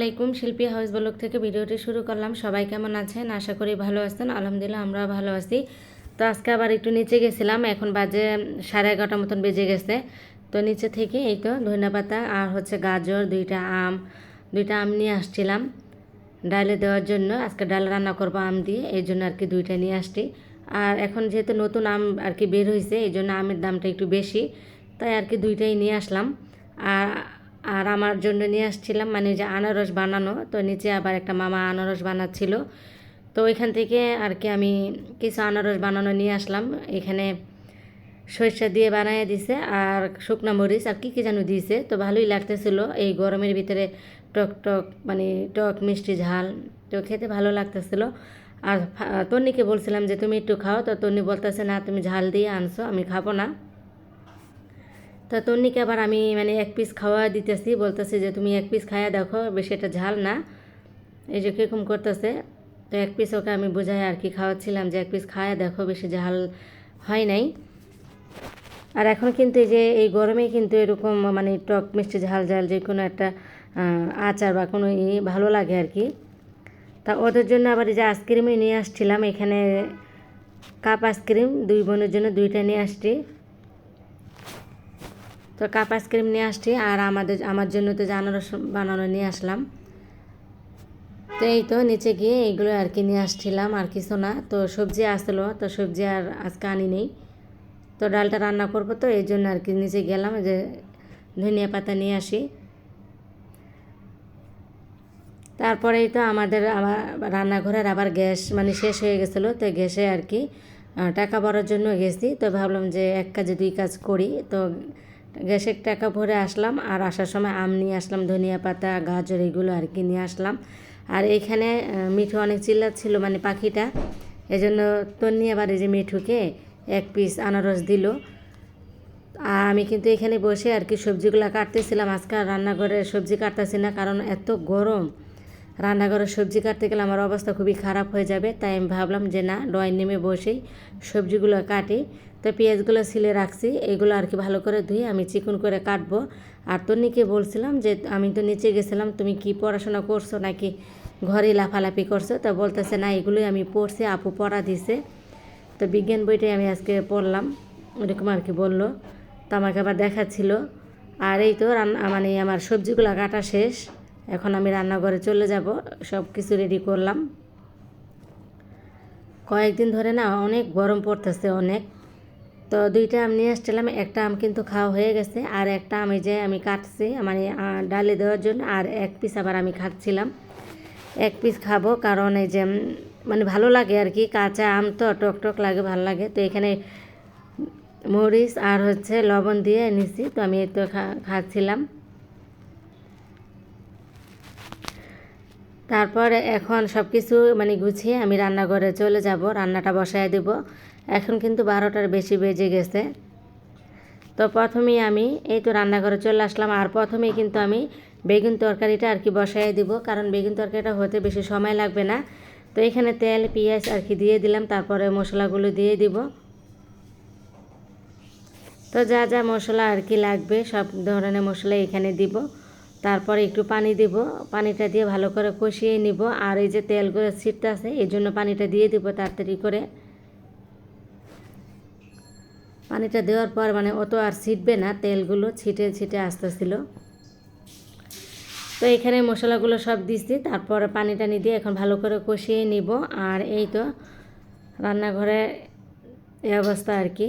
আলাইকুম, শিল্পী house blog থেকে ভিডিওটি শুরু করলাম। সবাই কেমন আছেন? আশা করি ভালো আছেন। আলহামদুলিল্লাহ, আমরাও ভালো আছি। তো আজকে আবার একটু নিচে গেছিলাম। এখন বাজে সাড়ে এগারোটার মতন বেজে গেছে। তো নিচে থেকে এই তো ধনিয়া পাতা আর হচ্ছে গাজর, দুইটা আম দুইটা আম নিয়ে আসছিলাম ডালে দেওয়ার জন্য। আজকে ডাল রান্না করব আম দিয়ে, এই জন্য আর কি দুইটা নিয়ে আসছি। আর এখন যেহেতু নতুন আম আর কি বের হয়েছে এই জন্য আমের দামটা একটু বেশি, তাই আর কি দুইটাই নিয়ে আসলাম। আর আর আমার জন্য নিয়ে আসছিলাম মানে যে আনারস বানানো, তো নিচে আবার একটা মামা আনারস বানাচ্ছিল। তো ওইখান থেকে আর কি আমি কিছু আনারস বানানো নিয়ে আসলাম। এখানে সরিষা দিয়ে বানিয়ে দিছে আর শুকনা মরিচ আর কী কী যেন দিয়েছে তো ভালোই লাগতেছিল, এই গরমের ভিতরে টক টক মানে টক মিষ্টি ঝাল, তো খেতে ভালো লাগতেছিল। আর তন্নিকে বলছিলাম যে, তুমি একটু খাও। তো তন্নি বলতেছে, না, তুমি ঝাল দিয়ে আনছো, আমি খাব না। তো তন্নিকে আবার আমি মানে এক পিস খাওয়া দিতেছি, বলতেছি যে তুমি এক পিস খাইয়া দেখো, বেশি এটা ঝাল না। এই যে কীরকম করতেছে, তো এক পিস ওকে আমি বোঝাই আর কি খাওয়াচ্ছিলাম যে এক পিস খায়া দেখো, বেশি ঝাল হয় নাই। আর এখন কিন্তু এই যে, এই গরমে কিন্তু এরকম মানে টক মিষ্টি ঝাল ঝাল যে কোনো একটা আচার বা কোনো ই ভালো লাগে আর কি। তা ওদের জন্য আবার এই যে আইসক্রিমই নিয়ে আসছিলাম, এখানে কাপ আইসক্রিম দুই বোনের জন্য দুইটা নিয়ে আসছি। তো কাপ আইসক্রিম নিয়ে আসছি আর আমাদের, আমার জন্য তো আনারস বানানো নিয়ে আসলাম। তো এই তো নিচে গিয়ে এইগুলো আর কি নিয়ে আসছিলাম আর কিছু না। তো সবজি আসলো, তো সবজি আর আজকে আনি নেই। তো ডালটা রান্না করব তো, এই জন্য আর কি নিচে গেলাম যে ধনিয়া পাতা নিয়ে আসি। তারপরেই তো আমাদের আবার রান্নাঘরের আবার গ্যাস মানে শেষ হয়ে গেছিল, তো গ্যাসে আর কি টাকা ভরার জন্য গেছি। তো ভাবলাম যে এক কাজে দুই কাজ করি, তো গ্যাসের টাকা ভরে আসলাম, আর আসার সময় আম নিয়ে আসলাম, ধনিয়া পাতা, গাজর, এগুলো আর কি নিয়ে আসলাম। আর এইখানে মিঠু অনেক চিল্লাচ্ছিল মানে পাখিটা, এজন্য তন্নি আবার এই যে মিঠুকে এক পিস আনারস দিল। আর আমি কিন্তু এখানে বসে আর কি সবজিগুলো কাটতেছিলাম আজকাল রান্নাঘরে সবজি কাটতেছি না, কারণ এত গরম। রান্নাঘরে সবজি কাটতে গেলে আমার অবস্থা খুবই খারাপ হয়ে যাবে, তাই আমি ভাবলাম যে না, ড্রয়িং নেমে বসেই সবজিগুলো কাটি। তো পেঁয়াজগুলো ছিলে রাখছি, এগুলো আর কি ভালো করে ধুয়ে আমি চিকন করে কাটবো। আর তন্নিকে বলছিলাম যে, আমি তো নিচে গেছিলাম, তুমি কি পড়াশোনা করছ নাকি ঘরে লাফালাফি করছ? তো বলতেছে, না, এগুলোই আমি পড়ছি, আপু পড়া দিছে। তো বিজ্ঞান বইটাই আমি আজকে পড়লাম, এরকম আর কি বলল। তো আমাকে আবার দেখাচ্ছিল। আর এই তো রান্না মানে আমার সবজিগুলো কাটা শেষ। এখন আমি রান্নাঘরে চলে যাব, সব কিছু রেডি করলাম। কয়েকদিন ধরে না অনেক গরম পড়তেছে অনেক। তো দুইটা আম নিয়ে আসছিলাম, একটা আম কিন্তু খাওয়া হয়ে গেছে, আর একটা আমি যে আমি কাটছি মানে ডালে দেওয়ার জন্য, আর এক পিস আবার আমি খাচ্ছিলাম। এক পিস খাব কারণ এই যে মানে ভালো লাগে আর কি, কাঁচা আম তো টক টক লাগে, ভালো লাগে। তো এখানে মরিচ আর হচ্ছে লবণ দিয়ে নিছি, তো আমি তো খাচ্ছিলাম। তারপর এখন সব কিছু মানে গুছিয়ে আমি রান্নাঘরে চলে যাব, রান্নাটা বসায় দেব। এখন কিন্তু বারোটার বেশি বেজে গেছে। তো প্রথমেই আমি এই তো রান্নাঘরে চলে আসলাম, আর প্রথমেই কিন্তু আমি বেগুন তরকারিটা আর কি বসাই দিব, কারণ বেগুন তরকারিটা হতে বেশি সময় লাগবে না। তো এখানে তেল, পেঁয়াজ আর কি দিয়ে দিলাম, তারপরে মশলাগুলো দিয়ে দিব। তো যা যা মশলা আর কি লাগবে, সব ধরনের মশলা এখানে দিব। তারপরে একটু পানি দিব, পানিটা দিয়ে ভালো করে কষিয়ে নিব। আর এই যে তেলগুলো ছিটতে আছে এই জন্য পানিটা দিয়ে দিব তাড়াতাড়ি করে। পানিটা দেওয়ার পর মানে অত আর ছিটবে না, তেলগুলো ছিটে ছিটে আসতেছিল তো এখানে মশলাগুলো সব দিচ্ছি তারপরে পানি টানি দিয়ে এখন ভালো করে কষিয়ে নিব। আর এই তো রান্নাঘরে এই অবস্থা আর কি।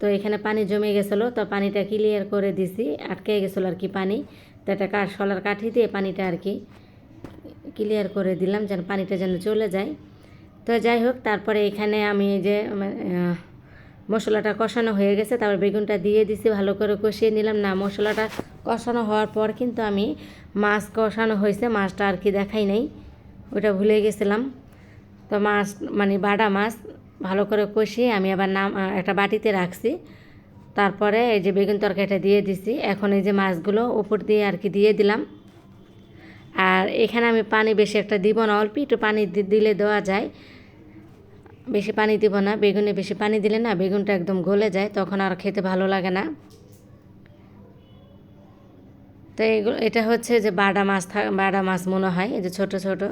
তো এখানে পানি জমে গেছিল, তো পানিটা ক্লিয়ার করে দিছি, আটকে গেছিল আর কি পানি। তো একটা কাঠ, শলার কাঠি দিয়ে পানিটা আর কি ক্লিয়ার করে দিলাম, যেন পানিটা যেন চলে যায়। তো যাই হোক, তারপরে এখানে আমি যে মশলাটা কষানো হয়ে গেছে, তারপর বেগুনটা দিয়ে দিছি, ভালো করে কষিয়ে নিলাম। না, মশলাটা কষানো হওয়ার পর কিন্তু আমি মাছ কষানো হয়েছে, মাছটা আর কি দেখাই নাই, ওটা ভুলে গেছিলাম। তো মাছ মানে বাটা মাছ, ভালো করে কষিয়ে আমি আবার নাম একটা বাটিতে রাখছি। তারপরে এই যে বেগুন তরকারিটা দিয়ে দিছি। এখন এই যে মাছগুলো উপর দিয়ে আর কি দিয়ে দিলাম। আর এখানে আমি পানি বেশি একটা দিব না, অল্প একটু পানি দিলে দেওয়া যায়। বেশি পানি দিব না, বেগুনে বেশি পানি দিলে না বেগুনটা একদম গলে যায়, তখন আর খেতে ভালো লাগে না। তো এগুলো এটা হচ্ছে যে বাডা মাছ বাডা মাছ মনে হয়, এই যে ছোটো, ছোট।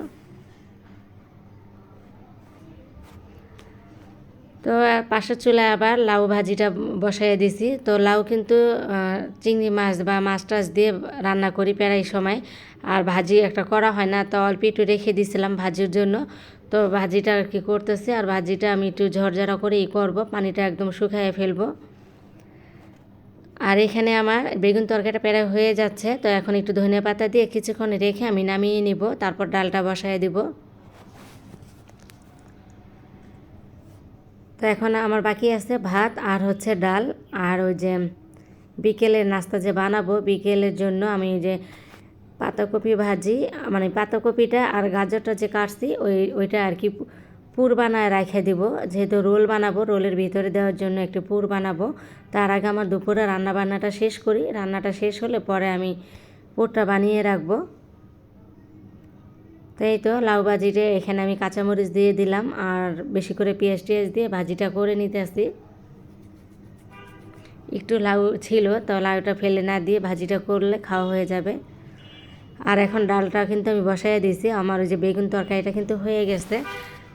তো পাশের চুলায় আবার লাউ ভাজিটা বসাইয়ে দিছি। তো, লাউ কিন্তু চিংড়ি মাছ বা মাছ টাছ দিয়ে রান্না করি প্রায় সময়। আর ভাজি একটা করা হয় না, তো অল্প একটু রেখে দিয়েছিলাম ভাজির জন্য। তো, ভাজিটা আর কি করতেছি, আর ভাজিটা আমি একটু ঝরঝরা করেই করব, পানিটা একদম শুকাইয়ে ফেলব। আর এখানে আমার বেগুন তরকারিটা প্রায় হয়ে যাচ্ছে, তো এখন একটু ধনে পাতা দিয়ে কিছুক্ষণ রেখে আমি নামিয়ে নিব, তারপর ডালটা বসায় দিব। তো এখন আমার বাকি আছে ভাত আর হচ্ছে ডাল আর ওই যে বিকেলের নাস্তা যে বানাবো, বিকেলের জন্য আমি যে পাতাকপি ভাজি মানে পাতাকপিটা আর গাজরটা যে কাটছি, ওই ওইটা আর কি পুর বানায় রেখে দিব। যেহেতু রোল বানাবো, রোলের ভিতরে দেওয়ার জন্য একটু পুর বানাবো। তার আগে আমার দুপুরে রান্না বান্নাটা শেষ করি। রান্নাটা শেষ হলে পরে আমি পুরটা বানিয়ে রাখব। তো এই তো লাউ ভাজিটা এখানে আমি কাঁচামরিচ দিয়ে দিলাম আর বেশি করে পেঁয়াজ টিয়াজ দিয়ে ভাজিটা করে নিতে আসি একটু লাউ ছিল তো লাউটা ফেলে না দিয়ে ভাজিটা করলে খাওয়া হয়ে যাবে। আর এখন ডালটা কিন্তু আমি বসাই দিয়েছি, আমার ওই যে বেগুন তরকারিটা কিন্তু হয়ে গেছে।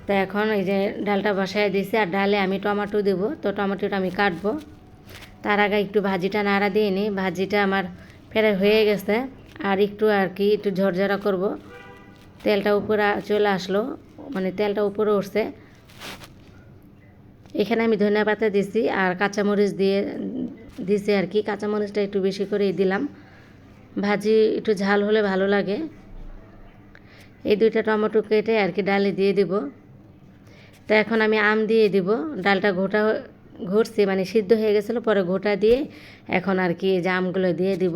তো এখন এই যে ডালটা বসাই দিয়েছি আর ডালে আমি টমেটো দেবো, তো টমেটোটা আমি কাটবো। তার আগে একটু ভাজিটা নাড়া দিয়ে নিই, ভাজিটা আমার ফেরে হয়ে গেছে। আর একটু আর কি, একটু ঝরঝরা করব। তেলটা উপরে চলে আসলো মানে তেলটা উপরে উঠছে। এখানে আমি ধনিয়া পাতা দিছি আর কাঁচামরিচ দিয়ে দিছি আর কি। কাঁচামরিচটা একটু বেশি করেই দিলাম। ভাজি একটু ঝাল হলে ভালো লাগে। এই দুইটা টমেটো কেটে আর কি ডালে দিয়ে দিব। তো এখন আমি আম দিয়ে দিব। ডালটা ঘোটা ঘুরছি মানে সিদ্ধ হয়ে গেছিল, পরে ঘোটা দিয়ে এখন আর কি যে আমগুলো দিয়ে দিব।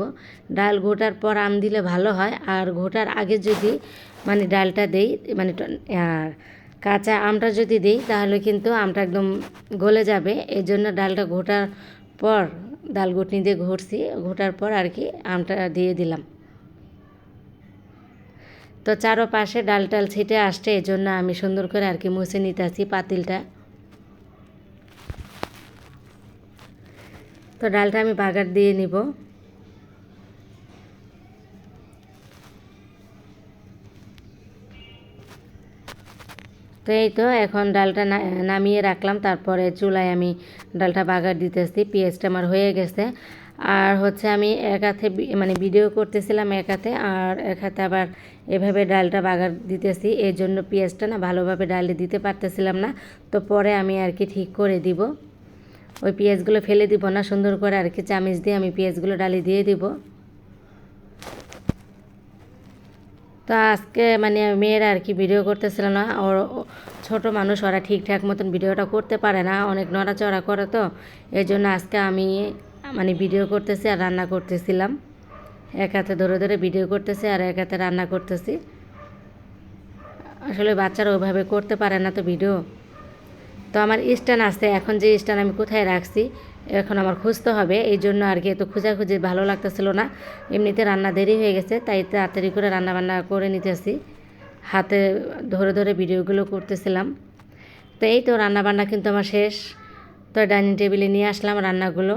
ডাল ঘোটার পর আম দিলে ভালো হয়, আর ঘোটার আগে যদি মানে ডালটা দেই মানে কাঁচা আমটা যদি দিই, তাহলে কিন্তু আমটা একদম গলে যাবে। এই জন্য ডালটা ঘোটার পর, ডাল ঘুটনি দিয়ে ঘুরছি, ঘোটার পর আর কি আমটা দিয়ে দিলাম। তো চারোপাশে ডাল টাল ছিটে আসছে, এই জন্য আমি সুন্দর করে আর কি মুছে নিতে আসি পাতিলটা। তো ডালটা আমি বাগার দিয়ে নিব। তো এই তো এখন ডালটা নামিয়ে রাখলাম, তারপরে চুলায় আমি ডালটা বাগার দিতেছি, পেঁয়াজটা আমার হয়ে গেছে। আর হচ্ছে আমি এক হাতে মানে ভিডিও করতেছিলাম এক হাতে, আর এক হাতে আবার এভাবে ডালটা বাগার দিতেছি, এর জন্য পেঁয়াজটা না ভালোভাবে ডালে দিতে পারতেছিলাম না, তো পরে আমি আর কি ঠিক করে দিব। ওই পেঁয়াজগুলো ফেলে দিব না, সুন্দর করে আর কি চামিচ দিয়ে আমি পেঁয়াজগুলো ডালে দিয়ে দিব। তো আজকে মানে মেয়েরা আর কি ভিডিও করতেছিল না, ওর ছোট মানুষ ওরা ঠিকঠাক মতন ভিডিওটা করতে পারে না, অনেক নড়াচড়া করে তো এই জন্য আজকে আমি মানে ভিডিও করতেছি আর রান্না করতেছিলাম। এক হাতে ধরে ধরে ভিডিও করতেছি আর এক হাতে রান্না করতেছি। আসলে বাচ্চারা ওইভাবে করতে পারে না তো ভিডিও। তো আমার স্ট্যান্ড আছে, এখন যে স্ট্যান্ড আমি কোথায় রাখছি, এখন আমার খুঁজতে হবে। এই জন্য আর কি এত খোঁজাখুঁজি ভালো লাগতেছিল না। এমনিতে রান্না দেরি হয়ে গেছে, তাই তাড়াতাড়ি করে রান্না বান্না করে নিতেছি। হাতে ধরে ধরে ভিডিওগুলো করতেছিলাম। তো এই তো রান্না বান্না কিন্তু আমার শেষ। তো ডাইনিং টেবিলে নিয়ে আসলাম রান্নাগুলো।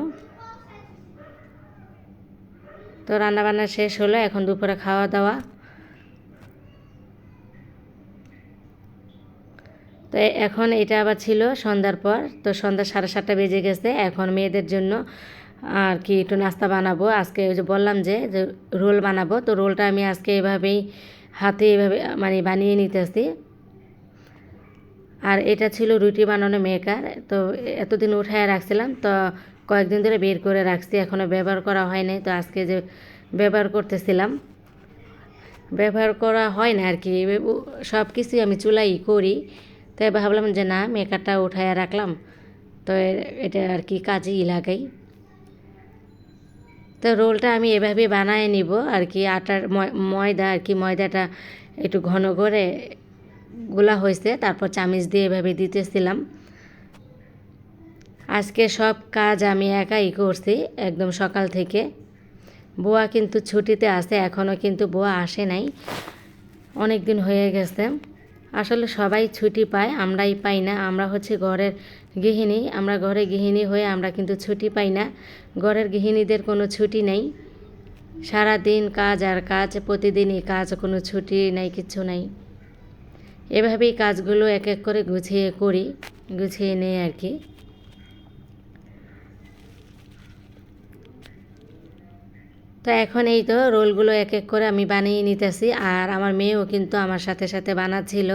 তো রান্না বান্না শেষ হলো, এখন দুপুরে খাওয়া দাওয়া। তো এখন এটা আবার ছিল সন্ধ্যার পর। তো সন্ধ্যা সাড়ে সাতটা বেজে গেছে। এখন মেয়েদের জন্য আর কি একটু নাস্তা বানাবো। আজকে ওই যে বললাম যে রোল বানাবো। তো রোলটা আমি আজকে এভাবেই হাতে এভাবে মানে বানিয়ে নিতেছি। আর এটা ছিল রুটি বানানো মেকার। তো এতদিন উঠায় রাখছিলাম। তো কয়েকদিন ধরে বের করে রাখছি। এখনও ব্যবহার করা হয় নাই। তো আজকে যে ব্যবহার করতেছিলাম, ব্যবহার করা হয় না আর কি। সব কিছুই আমি চুলাই করি। তাই ভাবলাম যে না মেকারটা উঠায় রাখলাম। তো এটা আর কি কাজেই লাগাই। তো রোলটা আমি এভাবে বানায় নিব আর কি, আটার ময়- ময়দা আর কি, ময়দাটা একটু ঘন করে গোলা হয়েছে তারপর চামিচ দিয়ে এভাবে দিতেছিলাম। আজকে সব কাজ আমি একাই করছি, একদম সকাল থেকে। বুয়া কিন্তু ছুটিতে আছে এখনও কিন্তু বুয়া আসে নাই। অনেক দিন হয়ে গেছে। আসলে সবাই ছুটি পায়, আমরাই পাই না। আমরা হচ্ছে ঘরের গৃহিণী। আমরা ঘরে গৃহিণী হয়ে আমরা কিন্তু ছুটি পাই না। ঘরের গৃহিণীদের কোনো ছুটি নেই। সারা দিন কাজ আর কাজ, প্রতিদিনই কাজ, কোনো ছুটি নাই, কিছু নাই। এভাবেই কাজগুলো এক এক করে গুছিয়ে করি, গুছিয়ে নেই আর কি। তো এখন এই তো রোলগুলো এক এক করে আমি বানিয়ে নিতেছি, আর আমার মেয়েও কিন্তু আমার সাথে সাথে বানাচ্ছিল।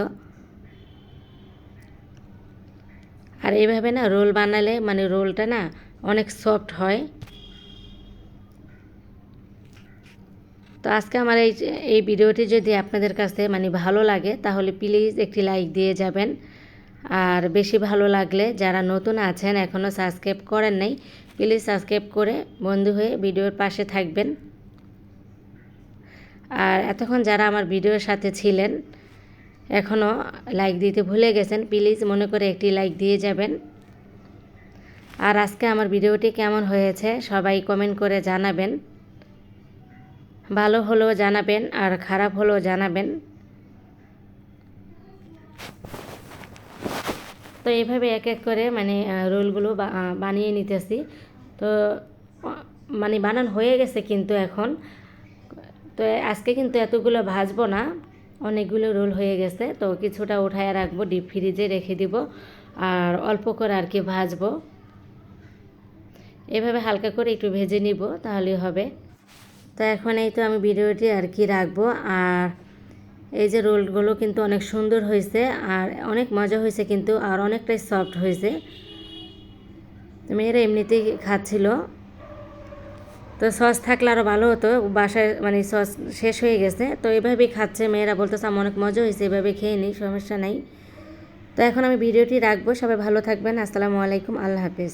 আর এইভাবে না রোল বানালে মানে রোলটা না অনেক সফট হয়। তো আজকে আমার এই এই ভিডিওটি যদি আপনাদের কাছে মানে ভালো লাগে, তাহলে প্লিজ একটি লাইক দিয়ে যাবেন। আর বেশি ভালো লাগলে যারা নতুন আছেন, এখনও সাবস্ক্রাইব করেন নাই প্লিজ সাবস্ক্রাইব করে বন্ধু হয়ে ভিডিওর পাশে থাকবেন। আর এতক্ষণ যারা আমার ভিডিওর সাথে ছিলেন এখনও লাইক দিতে ভুলে গেছেন প্লিজ মনে করে একটি লাইক দিয়ে যাবেন। আর আজকে আমার ভিডিওটি কেমন হয়েছে, সবাই কমেন্ট করে জানাবেন। ভালো হলেও জানাবেন, আর খারাপ হলেও জানাবেন। তো এইভাবে এক এক করে মানে রোলগুলো বানিয়ে নিতেছি। তো মানে বানান হয়ে গেছে কিন্তু এখন। তো আজকে কিন্তু এতগুলো ভাজবো না, অনেকগুলো রোল হয়ে গেছে। তো কিছুটা উঠায় রাখব, ডিপ ফ্রিজে রেখে দিব, আর অল্প করে আর কি ভাজবো। এভাবে হালকা করে একটু ভেজে নিব তাহলে হবে। তো এখন এই তো আমি ভিডিওটি আর কি রাখব, আর এই যে রোলগুলো কিন্তু অনেক সুন্দর হয়েছে আর অনেক মজা হয়েছে কিন্তু আর অনেকটাই সফট হয়েছে। মেয়েরা এমনিতেই খাচ্ছিল। তো সস থাকলে আরও ভালো হতো। বাসায় মানে সস শেষ হয়ে গেছে। তো এভাবেই খাচ্ছে মেয়েরা বলতেছে, আমার অনেক মজা হয়েছে, এভাবে খেয়ে নিই সমস্যা নাই। তো এখন আমি ভিডিওটি রাখব। সবাই ভালো থাকবেন। আসসালামু আলাইকুম। আল্লাহ হাফিজ।